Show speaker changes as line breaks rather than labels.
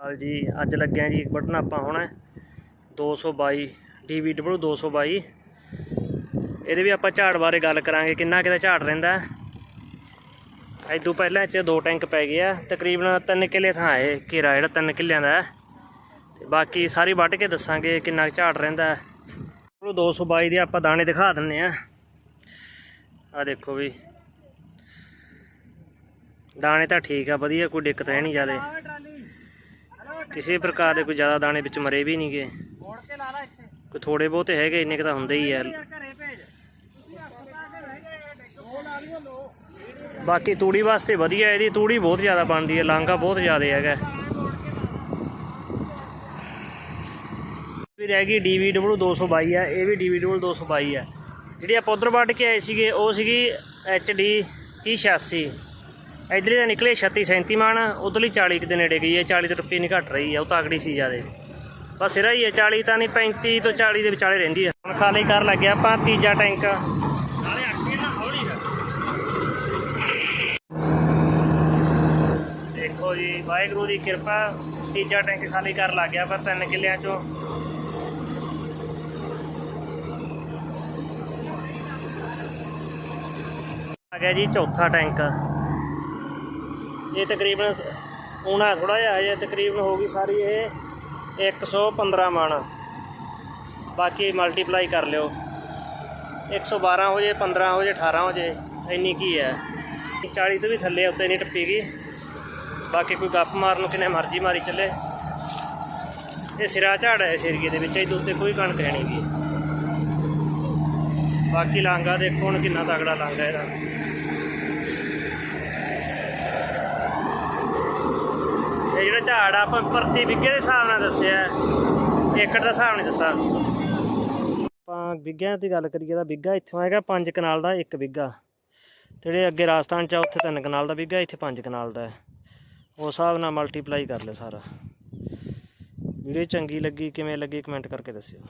ਹਾਲ ਜੀ, ਅੱਜ ਲੱਗਿਆ ਜੀ ਇੱਕ ਬਟਨ ਆਪਾਂ ਹੁਣ 222 DVW 222 ਇਹਦੇ ਵੀ ਆਪਾਂ ਝਾੜ ਬਾਰੇ ਗੱਲ ਕਰਾਂਗੇ, ਕਿੰਨਾ ਕਿਦਾ ਝਾੜ ਰਹਿੰਦਾ। ਇਦੋਂ ਪਹਿਲਾਂ 'ਚ ਦੋ ਟੈਂਕ ਪੈ ਗਏ ਆ, ਤਕਰੀਬਨ 3 ਕਿੱਲੇ ਥਾਂ ਇਹ ਘੇਰਾ ਜਿਹੜਾ 3 ਕਿੱਲਿਆਂ ਦਾ। ਹੈ। ਤੇ ਬਾਕੀ ਸਾਰੀ ਵੱਢ ਕੇ ਦੱਸਾਂਗੇ ਕਿੰਨਾ ਕੁ ਝਾੜ ਰਹਿੰਦਾ। ਹੈ। ਉਹ 222 ਦੇ ਆਪਾਂ ਦਾਣੇ ਦਿਖਾ ਦਿੰਨੇ ਆ। ਆ ਦੇਖੋ ਵੀ। ਦਾਣੇ ਤਾਂ ਠੀਕ ਆ, ਵਧੀਆ, ਕੋਈ ਦਿੱਕਤ ਹੈ ਨਹੀਂ ਜ਼ਿਆਦਾ। ਕਿਸੇ ਪ੍ਰਕਾਰ ਦੇ ਕੋਈ ਜ਼ਿਆਦਾ ਦਾਣੇ ਵਿੱਚ ਮਰੇ ਵੀ ਨਹੀਂਗੇ ਕੋਈ ਥੋੜੇ ਬਹੁਤੇ ਹੈਗੇ ਇੰਨੇ ਕੁ ਤਾਂ ਹੁੰਦੇ ਹੀ ਆ ਬਾਕੀ ਤੂੜੀ ਵਾਸਤੇ ਵਧੀਆ ਇਹਦੀ ਤੂੜੀ ਬਹੁਤ ਜ਼ਿਆਦਾ ਬਣਦੀ ਹੈ ਲਾਂਗਾ ਬਹੁਤ ਜ਼ਿਆਦਾ ਹੈਗਾ। ਵੀ ਰਹਿ ਗਈ DVW 222 ਆ ਇਹ ਵੀ DVW 222 ਆ। ਜਿਹੜੀ ਆਪਾਂ ਉਧਰ ਵੱਢ ਕੇ ਆਏ ਸੀਗੇ ਉਹ ਸੀਗੀ HD 3086 ਇਧਰ ਤਾਂ ਨਿਕਲੇ 36 37 ਮਣ, ਉਧਰਲੀ 40 ਕੁ ਦੇ ਨੇੜੇ ਗਈ ਹੈ 40 ਤੋਂ ਟੱਪੀ ਨਹੀਂ ਘਟ ਰਹੀ ਹੈ, ਉਹ ਤਾਕੜੀ ਸੀ ਜਿਆਦੇ। ਬਸ ਸਿਰਾ ਹੀ ਹੈ 40 ਤਾਂ ਨਹੀਂ 35 ਤੋਂ 40 ਦੇ ਵਿਚਾਲੇ ਰਹਿੰਦੀ ਹੈ। ਹੁਣ ਖਾਲੀ ਕਰ ਲੱਗਿਆ ਆਪਾਂ ਤੀਜਾ ਟੈਂਕ। ਦੇਖੋ ਜੀ, ਵਾਹਿਗੁਰੂ ਦੀ ਕਿਰਪਾ, ਤੀਜਾ ਟੈਂਕ ਖਾਲੀ ਕਰ ਲੱਗ ਗਿਆ ਪਰ ਤਿੰਨ ਕਿੱਲਿਆਂ ਚੋਂ। ਆ ਗਿਆ ਜੀ ਚੌਥਾ ਟੈਂਕ। ਇਹ ਤਕਰੀਬਨ ਹੋਣਾ ਥੋੜਾ ਜਿਹਾ ਹਜੇ ਤਕਰੀਬਨ ਹੋ ਗਈ ਸਾਰੀ ਇਹ 115 ਮਣ। ਬਾਕੀ ਮਲਟੀਪਲਾਈ ਕਰ ਲਿਓ। 112 ਹੋ ਜੇ 15 ਹੋ ਜੇ 18 ਹੋ ਜੇ, ਇੰਨੀ ਕੀ ਹੈ। 40 ਤੋਂ ਵੀ ਥੱਲੇ ਉੱਤੇ ਨਹੀਂ ਟੱਪੀ ਗਈ। ਬਾਕੀ ਕੋਈ ਗੱਪ ਮਾਰਨ ਨੂੰ ਕਿਨੇ ਮਰਜ਼ੀ ਮਾਰੀ ਚੱਲੇ। ਇਹ ਸਿਰਾ ਝਾੜ ਹੈ ਇਸ ਦੇ ਵਿੱਚ, ਇਹਦੇ ਉੱਤੇ ਕੋਈ ਕਣਕ ਹੈ ਨਹੀਂ। ਗਈ ਬਾਕੀ ਲਾਂਗਾ ਦੇਖੋ ਹੁਣ ਕਿੰਨਾ ਤਗੜਾ ਲਾਂਗਾ ਇਹਦਾ। ਇਹ ਜਿਹੜਾ ਝਾੜ ਆ, ਆਪਾਂ ਪ੍ਰਤੀ ਵਿਗੇ ਦੇ ਹਿਸਾਬ ਨਾਲ ਦੱਸਿਆ। ਏਕੜ ਦਾ ਹਿਸਾਬ ਨਹੀਂ ਦਿੱਤਾ। ਆਪਾਂ ਵਿਗਿਆਂ ਦੀ ਗੱਲ ਕਰੀਏ ਤਾਂ ਵਿਗਾ ਇੱਥੋਂ ਆਏਗਾ 5 ਕਨਾਲ ਦਾ, ਇੱਕ ਵਿਗਾ। ਜਿਹੜੇ ਅੱਗੇ ਰਾਜਸਥਾਨ ਚ ਆ, ਉੱਥੇ 3 ਕਨਾਲ ਦਾ ਵਿਗਾ, ਇੱਥੇ 5 ਕਨਾਲ ਦਾ। ਉਸ ਹਿਸਾਬ ਨਾਲ ਮਲਟੀਪਲਾਈ ਕਰ ਲਿਓ ਸਾਰਾ। ਵੀਡੀਓ ਚੰਗੀ ਲੱਗੀ, ਕਿਵੇਂ ਲੱਗੀ ਕਮੈਂਟ ਕਰਕੇ ਦੱਸਿਓ।